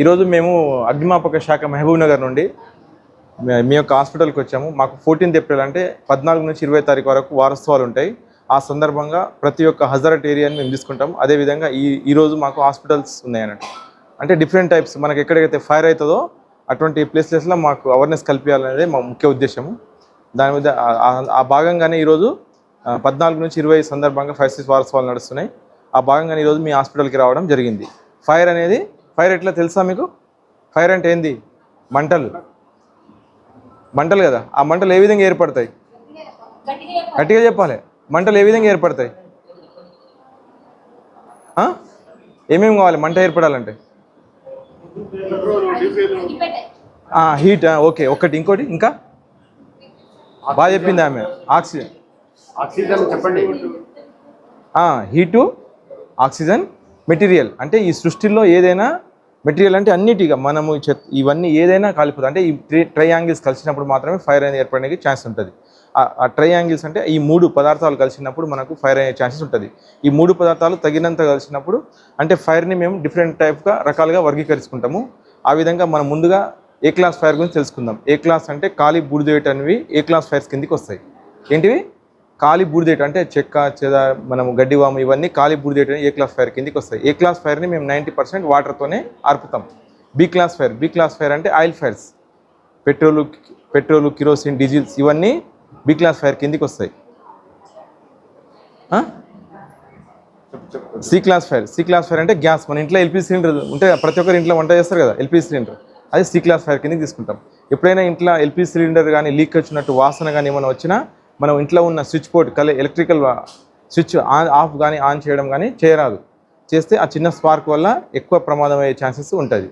ఈరోజు మేము అగ్నిమాపక శాఖ మహబూబ్ నగర్ నుండి మీ యొక్క హాస్పిటల్కి వచ్చాము. మాకు ఫోర్టీన్త్ ఏప్రిల్ అంటే పద్నాలుగు నుంచి ఇరవై తారీఖు వరకు వారోత్సవాలు ఉంటాయి. ఆ సందర్భంగా ప్రతి ఒక్క హజరట్ ఏరియాని మేము తీసుకుంటాం అదేవిధంగా ఈ ఈరోజు మాకు హాస్పిటల్స్ ఉన్నాయి అన్నట్టు అంటే డిఫరెంట్ టైప్స్ మనకి ఎక్కడైతే ఫైర్ అవుతుందో అటువంటి ప్లేసెస్లో మాకు అవేర్నెస్ కల్పించాలనేది మా ముఖ్య ఉద్దేశము. దాని మీద ఆ- భాగంగానే ఈరోజు పద్నాలుగు నుంచి ఇరవై సందర్భంగా ఫైర్ సిక్స్ వారోత్సవాలు నడుస్తున్నాయి. ఆ భాగంగానే ఈరోజు మీ హాస్పిటల్కి రావడం జరిగింది. ఫైర్ అనేది ఫైర్ ఎట్లా తెలుసా మీకు? ఫైర్ అంటే ఏంది? మంటలు. మంటలు కదా? ఆ మంటలు ఏ విధంగా ఏర్పడతాయి? గట్టిగా చెప్పాలి. మంటలు ఏ విధంగా ఏర్పడతాయి? ఏమేమి కావాలి? మంట ఏర్పడాలంటే? Heat okay. ఒకటి ఇంకోటి ఇంకా? బాగా చెప్పింది ఆమె. ఆక్సిజన్. ఆక్సిజన్ చెప్పండి. Heat oxygen material. అంటే ఈ సృష్టిలో ఏదైనా మెటీరియల్ అంటే అన్నిటిగా మనము ఇవన్నీ ఏదైనా కాలిపోతుంది అంటే ఈ ట్రై ట్రయాంగిల్స్ కలిసినప్పుడు మాత్రమే ఫైర్ అనేది ఏర్పడడానికి ఛాన్స్ ఉంటుంది. ఆ- ట్రయాంగిల్స్ అంటే ఈ మూడు పదార్థాలు కలిసినప్పుడు మనకు ఫైర్ అయ్యే ఛాన్సెస్ ఉంటుంది. ఈ మూడు పదార్థాలు తగినంత కలిసినప్పుడు అంటే ఫైర్ని మేము డిఫరెంట్ టైప్గా రకాలుగా వర్గీకరించుకుంటాము ఆ విధంగా మనం ముందుగా ఏ క్లాస్ ఫైర్ గురించి తెలుసుకుందాం. ఏ క్లాస్ అంటే ఖాళీ బూడిదేట అనేవి ఏ క్లాస్ ఫైర్స్ కిందికి వస్తాయి. ఏంటివి? ఖాళీ బూడిదేట అంటే చెక్క చెద మనం గడ్డివాము ఇవన్నీ ఖాళీ బూడిదేట ఏ క్లాస్ ఫైర్ కిందికి వస్తాయి. ఏ క్లాస్ ఫైర్ని మేము నైంటీ పర్సెంట్ వాటర్తోనే ఆర్పుతాం. B class fire B class fire అంటే oil fires. Petrol petrol kerosene diesels ఇవన్నీ బి క్లాస్ ఫైర్ కిందికి వస్తాయి. C class fire C class fire అంటే గ్యాస్. మన ఇంట్లో ఎల్పీ సిలిండర్ ఉంటే ప్రతి ఒక్కరి ఇంట్లో వంట చేస్తారు కదా ఎల్పీ సిలిండర్. అది సి క్లాస్ ఫైర్ కిందకి తీసుకుంటాం. ఎప్పుడైనా ఇంట్లో ఎల్పీ సిలిండర్ కానీ లీక్ వచ్చినట్టు వాసన కానీ ఏమైనా వచ్చినా మనం ఇంట్లో ఉన్న స్విచ్ బోర్డ్ కల ఎలక్ట్రికల్ స్విచ్ ఆన్ ఆఫ్ కానీ ఆన్ చేయడం కానీ చేయరాదు. చేస్తే ఆ చిన్న స్పార్క్ వల్ల ఎక్కువ ప్రమాదం అయ్యే ఛాన్సెస్ ఉంటుంది.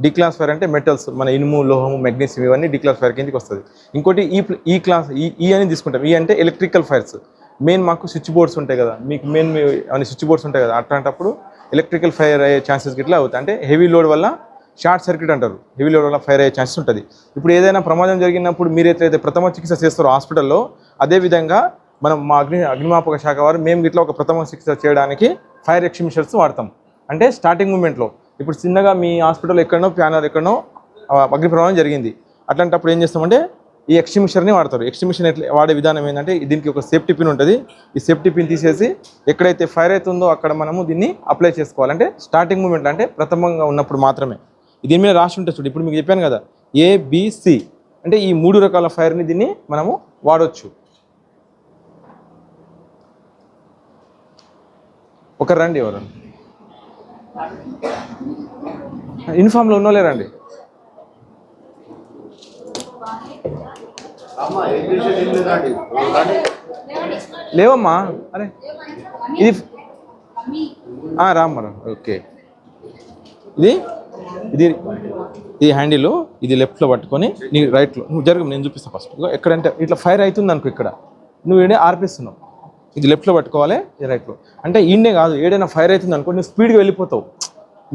డి క్లాస్ ఫైర్ అంటే మెటల్స్ మన ఇనుము లోహము మెగ్నీషియం ఇవన్నీ డి క్లాస్ ఫైర్ కిందకి వస్తుంది. ఇంకోటి ఈ ఈ క్లాస్ ఈ ఈ అని తీసుకుంటాం. ఈ అంటే ఎలక్ట్రికల్ ఫైర్స్. మెయిన్ మాకు స్విచ్ బోర్డ్స్ ఉంటాయి కదా. మీకు మెయిన్ అన్ని స్విచ్ బోర్డ్స్ ఉంటాయి కదా. అట్లాంటప్పుడు ఎలక్ట్రికల్ ఫైర్ అయ్యే ఛాన్సెస్ గిట్లా అవుతాయి. అంటే హెవీ లోడ్ వల్ల షార్ట్ సర్క్యూట్ అంటారు. హెవీ లోడ్ వల్ల ఫైర్ అయ్యే ఛాన్సెస్ ఉంటుంది. ఇప్పుడు ఏదైనా ప్రమాదం జరిగినప్పుడు మీరు ఎట్లయితే ప్రథమ చికిత్స చేస్తారో హాస్పిటల్లో అదేవిధంగా మనం మా అగ్ని అగ్నిమాపక శాఖ వారు మేము ఇట్లా ఒక ప్రథమ చికిత్స చేయడానికి ఫైర్ ఎక్స్టింగ్విషర్స్ వాడతాం. అంటే స్టార్టింగ్ మూమెంట్లో ఇప్పుడు చిన్నగా మీ హాస్పిటల్ ఎక్కడనో ప్యానర్ ఎక్కడనో అగ్ని ప్రమాదం జరిగింది. అట్లాంటప్పుడు ఏం చేస్తామంటే ఈ ఎక్స్టింగ్విషర్ని వాడతారు. ఎక్స్టింగ్విషన్ ఎట్లా వాడే విధానం ఏంటంటే దీనికి ఒక సేఫ్టీ పిన్ ఉంటుంది. ఈ సేఫ్టీ పిన్ తీసేసి ఎక్కడైతే ఫైర్ అవుతుందో అక్కడ మనము దీన్ని అప్లై చేసుకోవాలంటే స్టార్టింగ్ మూమెంట్ అంటే ప్రథమంగా ఉన్నప్పుడు మాత్రమే. దీని మీద రాసి ఉంటుంది చూడు. ఇప్పుడు మీకు చెప్పాను కదా ఏబిసి అంటే ఈ మూడు రకాల ఫైర్ని దీన్ని మనము వాడొచ్చు. ఒకరు రండి ఎవరు? యూనిఫామ్లో ఉన్నోలే రండి. లేవమ్మా. అరే. ఇది ఆ, ఓకే. ఇది ఇది ఇది హ్యాండిల్ ఇది లెఫ్ట్లో పట్టుకొని నీ రైట్లో నువ్వు జరుగు నేను చూపిస్తా ఫస్ట్ ఎక్కడంటే ఇట్లా ఫైర్ అవుతుంది అనుకో ఇక్కడ. నువ్వు ఏడే ఆర్పిస్తున్నావు. ఇది లెఫ్ట్లో పట్టుకోవాలి ఇది రైట్లో అంటే ఈయనే కాదు ఏడైనా ఫైర్ అవుతుంది అనుకో నువ్వు స్పీడ్గా వెళ్ళిపోతావు.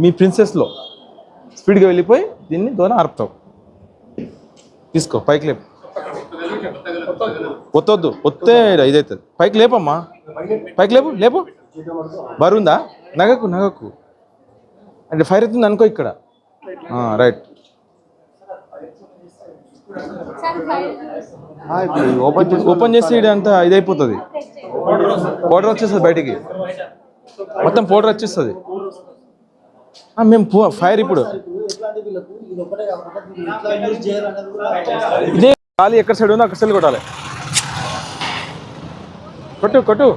మీ ప్రిన్సెస్లో స్పీడ్గా వెళ్ళిపోయి దీన్ని దూరం ఆర్పుతావు. తీసుకో పైకి లేపు. ఒత్తొద్దు ఒత్తే ఇదవుతుంది పైకి లేపమ్మా. పైకి లేపు లేపు. బరుందా నగకు నగకు. అంటే ఫైర్ అవుతుంది అనుకో ఇక్కడ. రైట్ ఓపెన్ చేసి ఓపెన్ చేసి ఇది అంతా ఇదైపోతుంది. పౌడర్ వచ్చేస్తుంది బయటికి. మొత్తం పౌడర్ వచ్చేస్తుంది. మేము ఫైర్ ఇప్పుడు. ఇదే గాలి ఎక్కడ సైడ్ ఉందో అక్కడ సైడ్ కొట్టాలి. కొట్టు కొట్టు.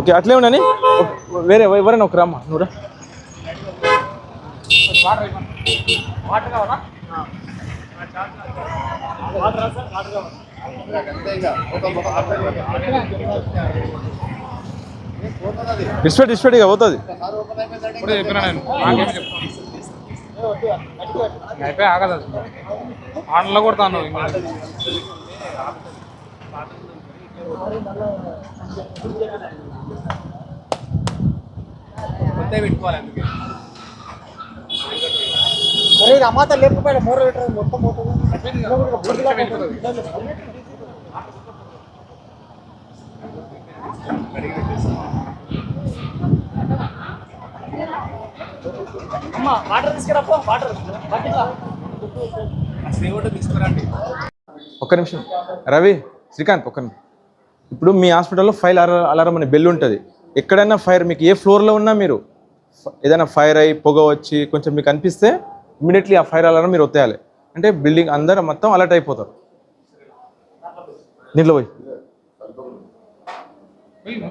ఓకే అట్లే ఉండని వేరే ఎవరైనా ఒక రమ్మా నువ్వు రా ఇస్పెట్ ఇస్పెట్ ఇక పోతుంది. ఇప్పుడే చెప్పినా నేను. నాకేం చెప్తాను అయిపోయి ఆగదు ఆన్లో కొడతాను పెట్టుకోవాలి అందుకే. ఇది అమ్మాత లేకపోయినా మూడు లీటర్ మొత్తం పోతుంది వాటర్ తీసుకురా వాటర్. తీసుకురండి ఒక్క నిమిషం. రవి శ్రీకాంత్ ఒక్క నిమిషం. ఇప్పుడు మీ హాస్పిటల్లో ఫైర్ అలారం అనే బెల్ ఉంటుంది. ఎక్కడైనా ఫైర్ మీకు ఏ ఫ్లోర్లో ఉన్నా మీరు ఏదైనా ఫైర్ అయ్యి పొగ వచ్చి కొంచెం మీకు అనిపిస్తే ఇమీడియట్లీ ఆ ఫైర్ అలారం మీరు ఒత్తేయాలి. అంటే బిల్డింగ్ అందరూ మొత్తం అలర్ట్ అయిపోతారు. దీంట్లో పోయి. పోయి.